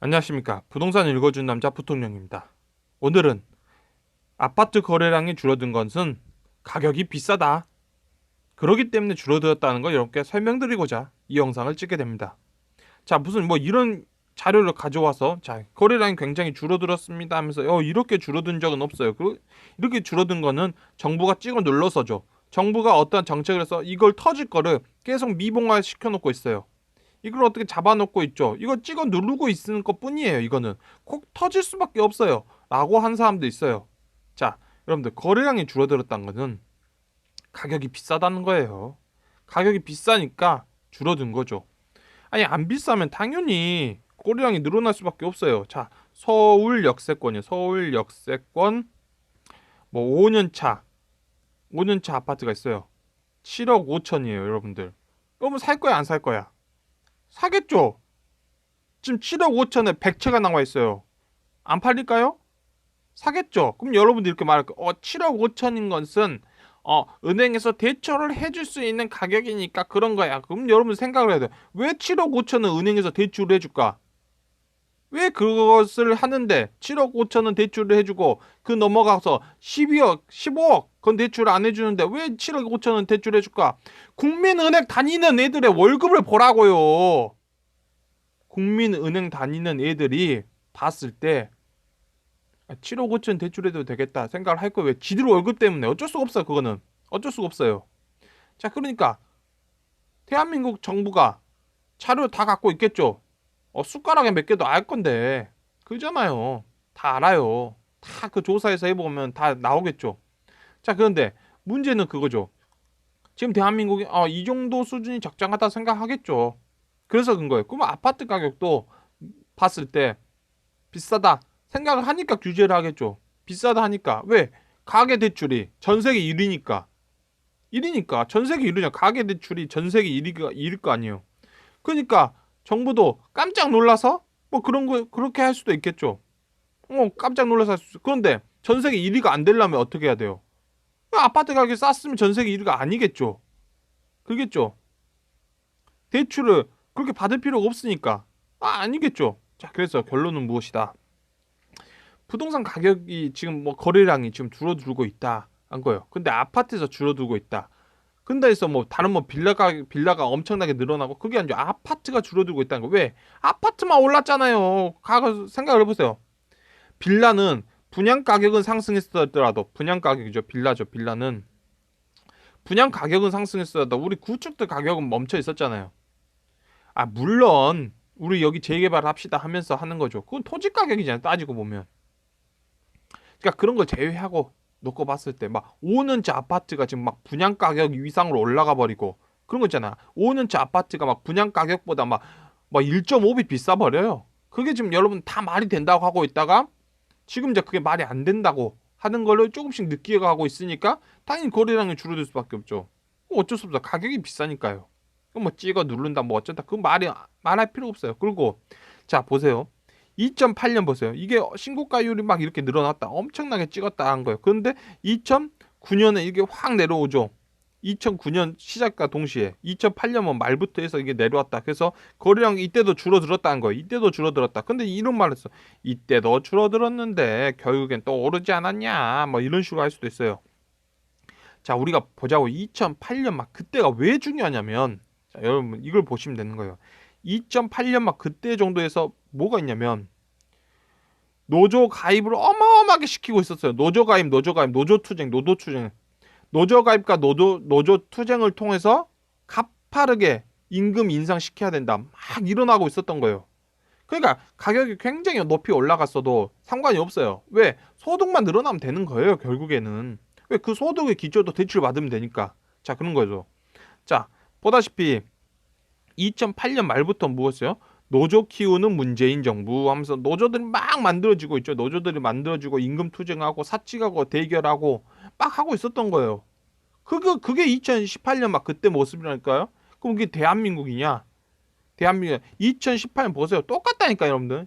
안녕하십니까. 부동산 읽어준 남자 부통령입니다. 오늘은 아파트 거래량이 줄어든 것은 가격이 비싸다. 그러기 때문에 줄어들었다는 걸 여러분께 설명드리고자 이 영상을 찍게 됩니다. 자, 무슨 뭐 이런 자료를 가져와서 자, 거래량이 굉장히 줄어들었습니다 하면서 어, 이렇게 줄어든 적은 없어요. 그 이렇게 줄어든 거는 정부가 찍어 눌러서죠. 정부가 어떠한 정책을 해서 이걸 터질 거를 계속 미봉화 시켜놓고 있어요. 이걸 어떻게 잡아놓고 있죠. 이거 찍어 누르고 있는 것 뿐이에요. 이거는 콕 터질 수밖에 없어요. 라고 한 사람도 있어요. 자, 여러분들 거래량이 줄어들었다는 거는 가격이 비싸다는 거예요. 가격이 비싸니까 줄어든 거죠. 아니 안 비싸면 당연히 거래량이 늘어날 수밖에 없어요. 자, 서울 역세권이요. 서울 역세권 뭐 5년 차 5년 차 아파트가 있어요. 7억 5천이에요, 여러분들. 그러면 살 거야, 안 살 거야? 사겠죠. 지금 7억 5천에 100채가 나와 있어요. 안 팔릴까요? 사겠죠. 그럼 여러분들 이렇게 말할 거예요. 어, 7억 5천인 것은 어, 은행에서 대출을 해줄 수 있는 가격이니까 그런 거야. 그럼 여러분 생각을 해야 돼요. 왜 7억 5천은 은행에서 대출을 해줄까? 왜 그것을 하는데 7억 5천은 대출을 해주고 그 넘어가서 12억, 15억 그건 대출 안 해주는데 왜 7억 5천은 대출해줄까? 국민은행 다니는 애들의 월급을 보라고요. 국민은행 다니는 애들이 봤을 때 아, 7억 5천 대출해도 되겠다 생각을 할 거예요. 왜? 지들 월급 때문에 어쩔 수가 없어요. 그거는 어쩔 수가 없어요. 자, 그러니까 대한민국 정부가 차를 다 갖고 있겠죠. 어, 숟가락에 몇 개도 알 건데 그잖아요. 다 알아요. 다 그 조사에서 해보면 다 나오겠죠. 자, 그런데 문제는 그거죠. 지금 대한민국이 어, 이 정도 수준이 적정하다 생각하겠죠. 그래서 그런 거예요. 그러면 아파트 가격도 봤을 때 비싸다 생각을 하니까 규제를 하겠죠. 비싸다 하니까 왜? 가계 대출이 전 세계 1위니까 1위니까 전 세계 1위냐 가계 대출이 전 세계 1위가 1일 거 아니에요. 그러니까 정부도 깜짝 놀라서 뭐 그런 거 그렇게 할 수도 있겠죠. 어 깜짝 놀라서 할 수. 그런데 전 세계 1위가 안 되려면 어떻게 해야 돼요? 아파트 가격이 쌌으면 전 세계 1위가 아니겠죠. 그겠죠. 대출을 그렇게 받을 필요가 없으니까 아 아니겠죠. 자 그래서 결론은 무엇이다? 부동산 가격이 지금 뭐 거래량이 지금 줄어들고 있다 한 거예요. 근데 아파트에서 줄어들고 있다. 근데 해서 뭐 다른 뭐 빌라가 빌라가 엄청나게 늘어나고 그게 아니죠. 아파트가 줄어들고 있다는 거. 왜? 아파트만 올랐잖아요. 가서 생각을 해보세요. 빌라는 분양 가격은 상승했더라도 분양 가격이죠. 빌라죠. 빌라는 분양 가격은 상승했어도 우리 구축들 가격은 멈춰 있었잖아요. 아 물론 우리 여기 재개발 합시다 하면서 하는 거죠. 그건 토지 가격이잖아요. 따지고 보면. 그러니까 그런 걸 제외하고 놓고 봤을 때 막 5년째 아파트가 지금 막 분양 가격 위상으로 올라가 버리고 그런 거 있잖아. 5년째 아파트가 막 분양 가격보다 막, 막 1.5배 비싸 버려요. 그게 지금 여러분 다 말이 된다고 하고 있다가 지금 이제 그게 말이 안 된다고 하는 걸로 조금씩 느끼어가고 있으니까 당연히 거래량이 줄어들 수밖에 없죠. 어쩔 수 없어. 가격이 비싸니까요. 뭐 찍어 누른다 뭐 어쩐다 그 말이 말할 필요 없어요. 그리고 자 보세요. 2008년 보세요. 이게 신고가율이 막 이렇게 늘어났다. 엄청나게 찍었다 한 거예요. 그런데 2009년에 이게 확 내려오죠. 2009년 시작과 동시에 2008년 말부터 해서 이게 내려왔다. 그래서 거래량 이때도 줄어들었다는 거예요. 이때도 줄어들었다. 근데 이런 말을 했어. 이때도 줄어들었는데 결국엔 또 오르지 않았냐. 뭐 이런 식으로 할 수도 있어요. 자, 우리가 보자고 2008년 막 그때가 왜 중요하냐면 자, 여러분 이걸 보시면 되는 거예요. 2008년 막 그때 정도에서 뭐가 있냐면 노조 가입을 어마어마하게 시키고 있었어요. 노조 가입, 노조 가입, 노조 투쟁, 노조 투쟁. 노조 가입과 노조 노조 투쟁을 통해서 가파르게 임금 인상 시켜야 된다. 막 일어나고 있었던 거예요. 그러니까 가격이 굉장히 높이 올라갔어도 상관이 없어요. 왜? 소득만 늘어나면 되는 거예요, 결국에는. 왜 그 소득의 기초도 대출 받으면 되니까. 자, 그런 거죠. 자, 보다시피 2008년 말부터 무엇이요? 노조 키우는 문재인 정부 하면서 노조들이 막 만들어지고 있죠. 노조들이 만들어지고 임금 투쟁하고 사직하고 대결하고 막 하고 있었던 거예요. 그게 그게 2018년 막 그때 모습이라니까요. 그럼 그게 대한민국이냐? 대한민국 2018년 보세요. 똑같다니까 여러분들.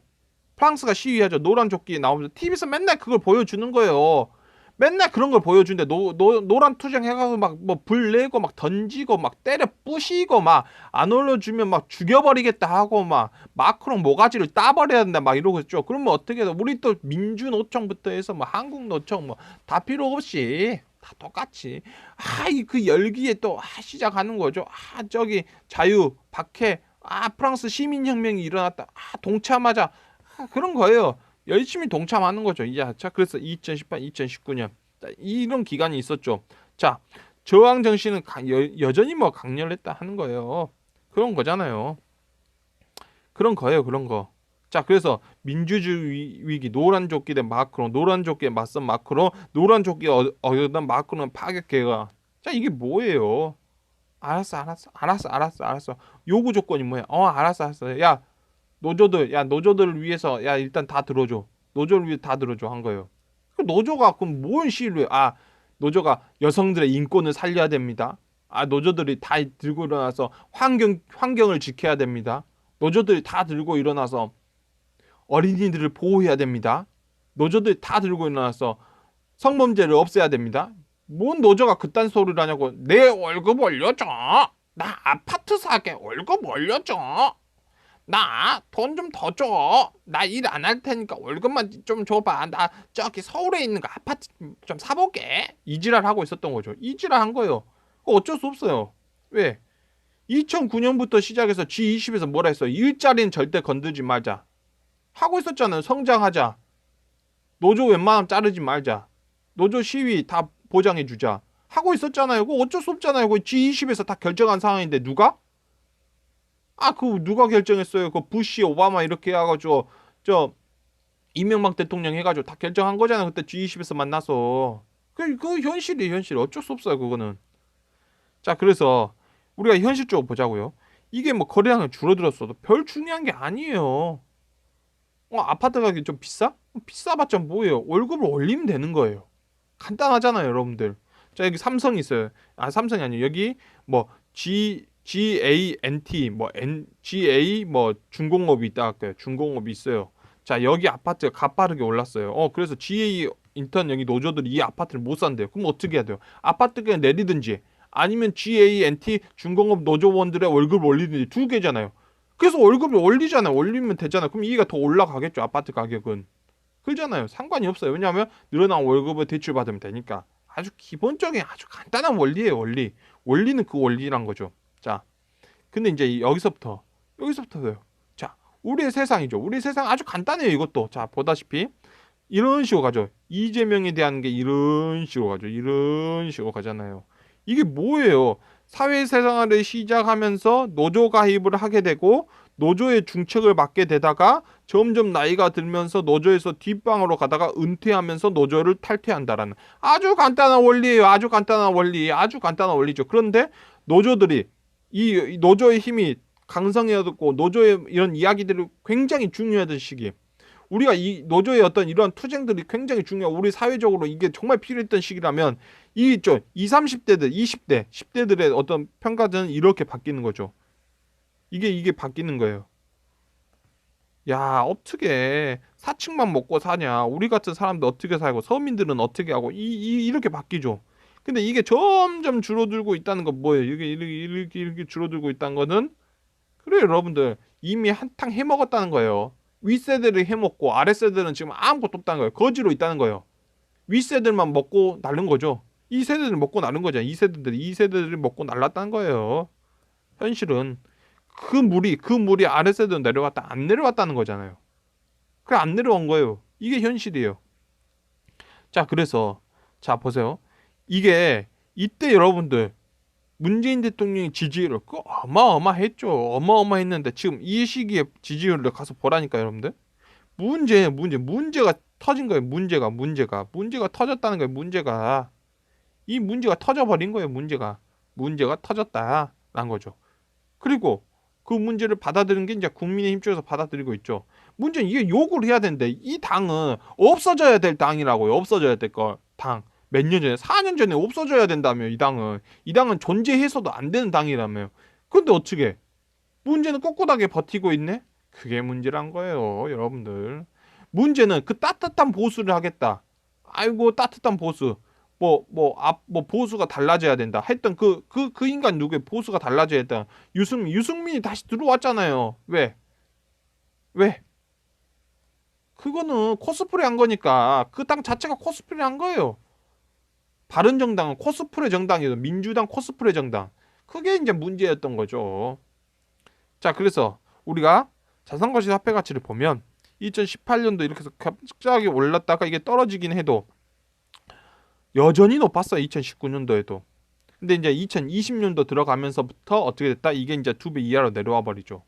프랑스가 시위하죠. 노란 조끼 나오면서 TV에서 맨날 그걸 보여주는 거예요. 맨날 그런 걸 보여준대. 노, 노, 노란 투쟁 해가지고 막 뭐 불 내고 막 던지고 막 때려 부시고 막 안 올려주면 막 죽여버리겠다 하고 막 마크롱 모가지를 따버려야 된다 막 이러고 있죠. 그러면 어떻게 해? 우리 또 민주노총부터 해서 뭐 한국노총 뭐 다 필요 없이 다 똑같이 아 이 그 열기에 또 아, 시작하는 거죠. 아 저기 자유 박해 아 프랑스 시민혁명이 일어났다. 아 동참하자 아, 그런 거예요. 열심히 동참하는 거죠. 이제 자 그래서 2018, 2019년 이런 기간이 있었죠. 자 저항 정신은 가- 여, 여전히 뭐 강렬했다 하는 거예요. 그런 거잖아요. 그런 거예요. 그런 거. 자 그래서 민주주의 위기 노란 조끼 된 마크롱 노란 조끼에 맞선 마크롱 노란 조끼 어, 얻은 마크롱 파격 개가 자 이게 뭐예요? 알았어 알았어 알았어 알았어 알았어 요구 조건이 뭐야? 어 알았어 알았어 야 노조들 야 노조들을 위해서 야 일단 다 들어줘 노조를 위해 다 들어줘 한 거예요. 그 노조가 그럼 뭔 시위를 해? 아 노조가 여성들의 인권을 살려야 됩니다. 아 노조들이 다 들고 일어나서 환경 환경을 지켜야 됩니다. 노조들이 다 들고 일어나서 어린이들을 보호해야 됩니다. 노조들이 다 들고 일어나서 성범죄를 없애야 됩니다. 뭔 노조가 그딴 소리를 하냐고 내 월급 올려줘. 나 아파트 사게 월급 올려줘. 나 돈 좀 더 줘. 나 일 안 할 테니까 월급만 좀 줘봐. 나 저기 서울에 있는 거 아파트 좀 사보게. 이지랄 하고 있었던 거죠. 이지랄 한 거예요. 어쩔 수 없어요. 왜? 2009년부터 시작해서 G20에서 뭐라 했어요? 일자리는 절대 건들지 말자. 하고 있었잖아요. 성장하자. 노조 웬만하면 자르지 말자. 노조 시위 다 보장해 주자. 하고 있었잖아요. 그거 어쩔 수 없잖아요. 그 G20에서 다 결정한 상황인데 누가? 아, 그 누가 결정했어요? 그 부시, 오바마 이렇게 해가지고 저 이명박 대통령 해가지고 다 결정한 거잖아요. 그때 G20에서 만나서. 그, 그 현실이 현실. 어쩔 수 없어요. 그거는. 자, 그래서 우리가 현실적으로 보자고요. 이게 뭐 거래량이 줄어들었어도 별 중요한 게 아니에요. 어, 아파트 가격이 좀 비싸? 비싸봤자 뭐예요? 월급을 올리면 되는 거예요. 간단하잖아요, 여러분들. 자, 여기 삼성이 있어요. 아, 삼성이 아니에요. 여기 뭐 G GANT 뭐 N GA 뭐 중공업이 있다 할까요? 중공업이 있어요. 자, 여기 아파트가 가파르게 올랐어요. 어, 그래서 GA 인턴 여기 노조들이 이 아파트를 못 산대요. 그럼 어떻게 해야 돼요? 아파트 그냥 내리든지 아니면 GANT 중공업 노조원들의 월급을 올리든지 두 개잖아요. 그래서 월급을 올리잖아요. 올리면 되잖아요. 그럼 이게 더 올라가겠죠. 아파트 가격은. 그러잖아요. 상관이 없어요. 왜냐하면 늘어난 월급을 대출받으면 되니까. 아주 기본적인 아주 간단한 원리예요. 원리. 원리는 그 원리란 거죠. 자, 근데 이제 여기서부터 여기서부터요. 자, 우리의 세상이죠. 우리 세상 아주 간단해요. 이것도. 자, 보다시피 이런 식으로 가죠. 이재명에 대한 게 이런 식으로 가죠. 이런 식으로 가잖아요. 이게 뭐예요? 사회생활을 시작하면서 노조 가입을 하게 되고 노조의 중책을 맡게 되다가 점점 나이가 들면서 노조에서 뒷방으로 가다가 은퇴하면서 노조를 탈퇴한다라는 아주 간단한 원리예요. 아주 간단한 원리, 아주 간단한 원리죠. 그런데 노조들이 이 노조의 힘이 강성해졌고 노조의 이런 이야기들이 굉장히 중요하던 시기. 우리가 이 노조의 어떤 이러한 투쟁들이 굉장히 중요하고 우리 사회적으로 이게 정말 필요했던 시기라면 이 있죠. 20, 30대들, 20대, 10대들의 어떤 평가는 이렇게 바뀌는 거죠. 이게 이게 바뀌는 거예요. 야, 어떻게 사층만 먹고 사냐? 우리 같은 사람들 어떻게 살고 서민들은 어떻게 하고 이, 이 이렇게 바뀌죠. 근데 이게 점점 줄어들고 있다는 건 뭐예요? 이게 이렇게 이렇게, 이렇게 줄어들고 있다는 거는 그래요, 여러분들 이미 한탕 해먹었다는 거예요. 윗세대를 해먹고 아랫세대는 지금 아무것도 없다는 거예요. 거지로 있다는 거예요. 윗세대만 먹고 나른 거죠. 이 세대들 먹고 나른 거죠. 이 세대들이 이 세대들이 먹고 날랐다는 거예요. 현실은 그 물이 그 물이 아랫세대로 내려갔다 안 내려갔다는 거잖아요. 그래 안 내려온 거예요. 이게 현실이에요. 자 그래서 자 보세요. 이게 이때 여러분들 문재인 대통령의 지지율을 그 어마어마했죠. 어마어마했는데 지금 이 시기에 지지율을 가서 보라니까 여러분들. 문제 문제 문제가 터진 거예요. 문제가 문제가 문제가 터졌다는 거예요. 문제가 이 문제가 터져버린 거예요. 문제가 문제가 터졌다라는 거죠. 그리고 그 문제를 받아들이는 게 이제 국민의힘 쪽에서 받아들이고 있죠. 문제는 이게 욕을 해야 되는데 이 당은 없어져야 될 당이라고요. 없어져야 될거 당. 몇 년 전에 4년 전에 없어져야 된다며 이 당은 이 당은 존재해서도 안 되는 당이라며요. 근데 어떻게 문제는 꼿꼿하게 버티고 있네? 그게 문제란 거예요, 여러분들. 문제는 그 따뜻한 보수를 하겠다. 아이고 따뜻한 보수 뭐 뭐앞뭐 보수가 달라져야 된다 했던 그그 그 인간 누구의 보수가 달라져야 된다 유승민 유승민이 다시 들어왔잖아요 왜 왜? 그거는 코스프레 한 거니까 그당 자체가 코스프레 한 거예요. 바른 정당은 코스프레 정당이에요. 민주당 코스프레 정당. 그게 이제 문제였던 거죠. 자, 그래서 우리가 자산가치 화폐 가치를 보면 2018년도 이렇게 해서 갑자기 올랐다가 이게 떨어지긴 해도 여전히 높았어요. 2019년도에도. 근데 이제 2020년도 들어가면서부터 어떻게 됐다? 이게 이제 두 배 이하로 내려와 버리죠.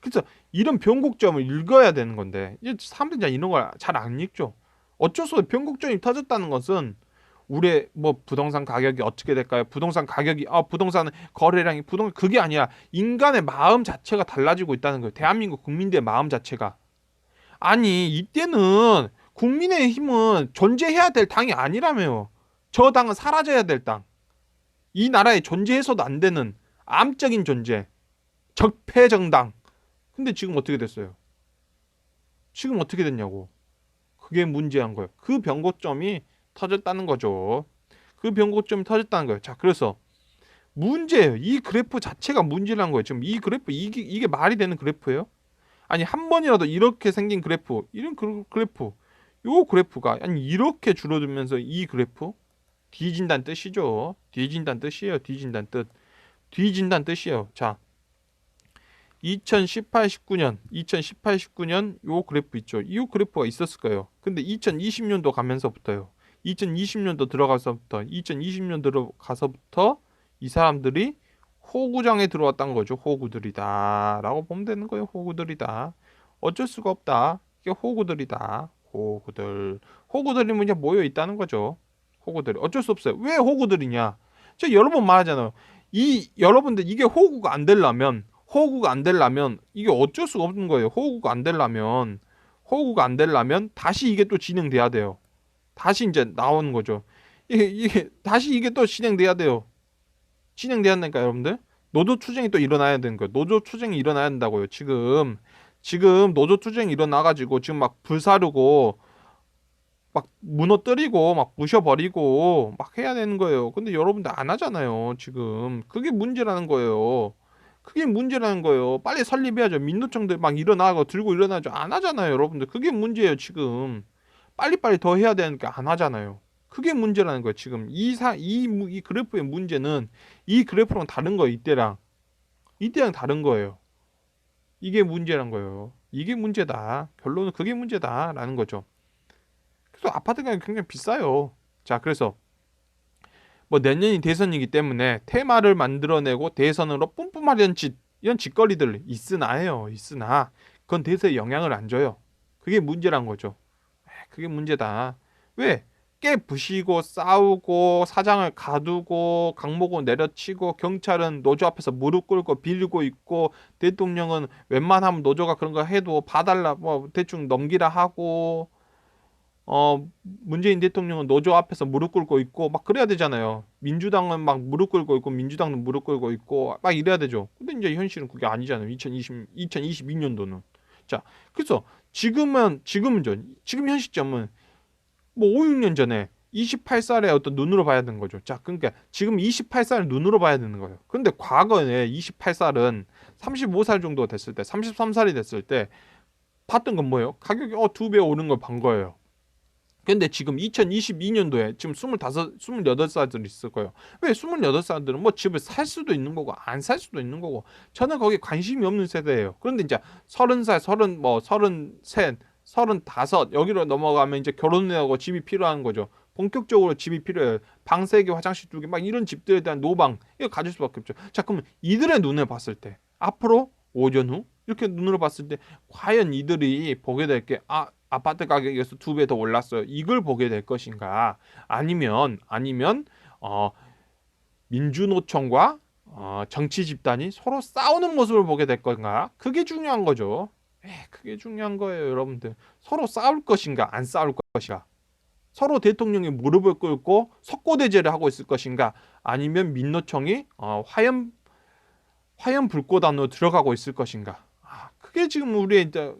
그래서 이런 변곡점을 읽어야 되는 건데 사람들이 이런 걸 잘 안 읽죠. 어쩔 수 없이 변곡점이 터졌다는 것은 우리의 뭐 부동산 가격이 어떻게 될까요? 부동산 가격이 아 부동산 거래량이 부동 그게 아니라 인간의 마음 자체가 달라지고 있다는 거예요. 대한민국 국민들의 마음 자체가 아니 이때는 국민의 힘은 존재해야 될 당이 아니라며요. 저 당은 사라져야 될 당. 이 나라에 존재해서도 안 되는 암적인 존재. 적폐 정당. 근데 지금 어떻게 됐어요? 지금 어떻게 됐냐고. 그게 문제한 거예요. 그 변고점이 터졌다는 거죠. 그 변고점이 터졌다는 거예요. 자, 그래서 문제예요. 이 그래프 자체가 문제란 거예요. 지금 이 그래프 이게 이게 말이 되는 그래프예요? 아니 한 번이라도 이렇게 생긴 그래프, 이런 그 그래프, 요 그래프가 아니 이렇게 줄어들면서 이 그래프 뒤진다는 뜻이죠. 뒤진다는 뜻이에요. 뒤진다는 뜻. 뒤진다는 뜻이에요. 자, 2018, 19년, 2018, 19년 요 그래프 있죠. 이 그래프가 있었을 거예요. 근데 2020년도 가면서부터요. 2020년도 들어가서부터 2020년 들어가서부터 이 사람들이 호구장에 들어왔던 거죠. 호구들이다라고 보면 되는 거예요. 호구들이다. 어쩔 수가 없다. 이게 호구들이다. 호구들. 호구들이 이제 모여 있다는 거죠. 호구들. 어쩔 수 없어요. 왜 호구들이냐? 제가 여러 번 말하잖아요. 이 여러분들 이게 호구가 안 되려면 호구가 안 되려면 이게 어쩔 수가 없는 거예요. 호구가 안 되려면 호구가 안 되려면 다시 이게 또 진행돼야 돼요. 다시 이제 나오는 거죠. 이게, 이게 다시 이게 또 진행돼야 돼요. 진행돼야 된다니까 여러분들. 노조 투쟁이 또 일어나야 되는 거예요. 노조 투쟁이 일어나야 된다고요. 지금 지금 노조 투쟁이 일어나가지고 지금 막 불사르고 막 무너뜨리고 막 부셔버리고 막 해야 되는 거예요. 근데 여러분들 안 하잖아요. 지금 그게 문제라는 거예요. 그게 문제라는 거예요. 빨리 설립해야죠. 민노총들 막 일어나고 들고 일어나죠. 안 하잖아요, 여러분들. 그게 문제예요, 지금. 빨리빨리 더 해야 되니까 안 하잖아요. 그게 문제라는 거예요, 지금. 이 사, 이, 이 그래프의 문제는 이 그래프랑 다른 거예요, 이때랑. 이때랑 다른 거예요. 이게 문제란 거예요. 이게 문제다. 결론은 그게 문제다라는 거죠. 그래서 아파트가 굉장히 비싸요. 자, 그래서 뭐 내년이 대선이기 때문에 테마를 만들어내고 대선으로 뿜뿜하려는 짓 이런 짓거리들 있으나요. 있으나 그건 대세에 영향을 안 줘요. 그게 문제란 거죠. 그게 문제다. 왜? 깨 부시고 싸우고 사장을 가두고 강목을 내려치고 경찰은 노조 앞에서 무릎 꿇고 빌고 있고 대통령은 웬만하면 노조가 그런 거 해도 봐달라 뭐 대충 넘기라 하고 어 문재인 대통령은 노조 앞에서 무릎 꿇고 있고 막 그래야 되잖아요. 민주당은 막 무릎 꿇고 있고 민주당은 무릎 꿇고 있고 막 이래야 되죠. 근데 이제 현실은 그게 아니잖아요. 2020 2022년도는. 자, 그래서 지금은 지금은 전 지금 현 시점은 뭐 5, 6년 전에 28살의 어떤 눈으로 봐야 되는 거죠. 자, 그러니까 지금 28살을 눈으로 봐야 되는 거예요. 근데 과거에 28살은 35살 정도 됐을 때, 33살이 됐을 때 봤던 건 뭐예요? 가격이 어 두 배 오른 걸 본 거예요. 근데 지금 2022년도에 지금 25, 28살들이 있을 거예요. 왜 28살들은 뭐 집을 살 수도 있는 거고 안 살 수도 있는 거고 저는 거기에 관심이 없는 세대예요. 그런데 이제 30살, 30, 뭐 33, 35 여기로 넘어가면 이제 결혼을 하고 집이 필요한 거죠. 본격적으로 집이 필요해요. 방 세 개, 화장실 두 개, 막 이런 집들에 대한 노방 이거 가질 수밖에 없죠. 자, 그러면 이들의 눈을 봤을 때 앞으로 5년 후 이렇게 눈으로 봤을 때 과연 이들이 보게 될 게 아, 아파트 가격에서 두 배 더 올랐어요. 이걸 보게 될 것인가? 아니면 아니면 어 민주노총과 어, 정치 집단이 서로 싸우는 모습을 보게 될 건가? 그게 중요한 거죠. 에, 그게 중요한 거예요, 여러분들. 서로 싸울 것인가, 안 싸울 것인가? 서로 대통령이 무릎을 꿇고 석고대죄를 하고 있을 것인가? 아니면 민노총이 어, 화염 화염 불꽃 안으로 들어가고 있을 것인가? 아, 그게 지금 우리의 이제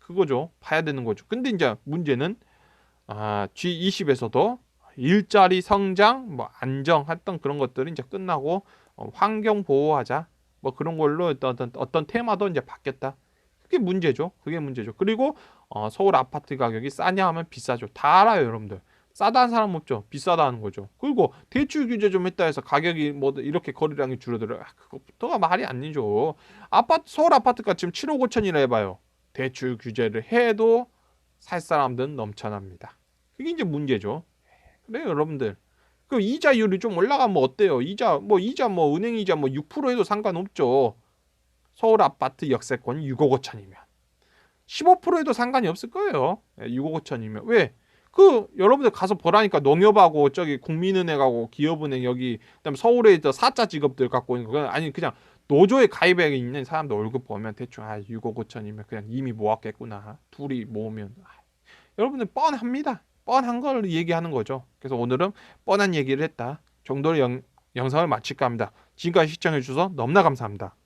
그거죠. 봐야 되는 거죠. 근데 이제 문제는 아, G20에서도 일자리 성장, 뭐 안정 했던 그런 것들이 이제 끝나고 어, 환경 보호하자. 뭐 그런 걸로 어떤, 어떤 어떤 테마도 이제 바뀌었다. 그게 문제죠. 그게 문제죠. 그리고 어, 서울 아파트 가격이 싸냐 하면 비싸죠. 다 알아요, 여러분들. 싸다는 사람 없죠. 비싸다는 거죠. 그리고 대출 규제 좀 했다 해서 가격이 뭐 이렇게 거래량이 줄어들어. 아, 그것부터가 말이 아니죠. 아파트 서울 아파트가 지금 7억 5천이라 해봐요. 대출 규제를 해도 살 사람들은 넘쳐납니다. 그게 이제 문제죠. 그래요, 여러분들. 그 이자율이 좀 올라가면 어때요? 이자 뭐 이자 뭐 은행 이자 뭐 6% 해도 상관없죠. 서울 아파트 역세권 6억 5천이면 15% 해도 상관이 없을 거예요. 예, 6억 5천이면 왜? 그 여러분들 가서 보라니까 농협하고 저기 국민은행하고 기업은행 여기 그다음에 서울에 있던 사자 직업들 갖고 있는 거. 아니 그냥 노조에 가입해 있는 사람들 얼굴 보면 대충 아 6억 5천이면 그냥 이미 모았겠구나. 둘이 모으면. 아, 여러분들 뻔합니다. 뻔한 걸 얘기하는 거죠. 그래서 오늘은 뻔한 얘기를 했다 정도로 영, 영상을 마칠까 합니다. 지금까지 시청해 주셔서 너무나 감사합니다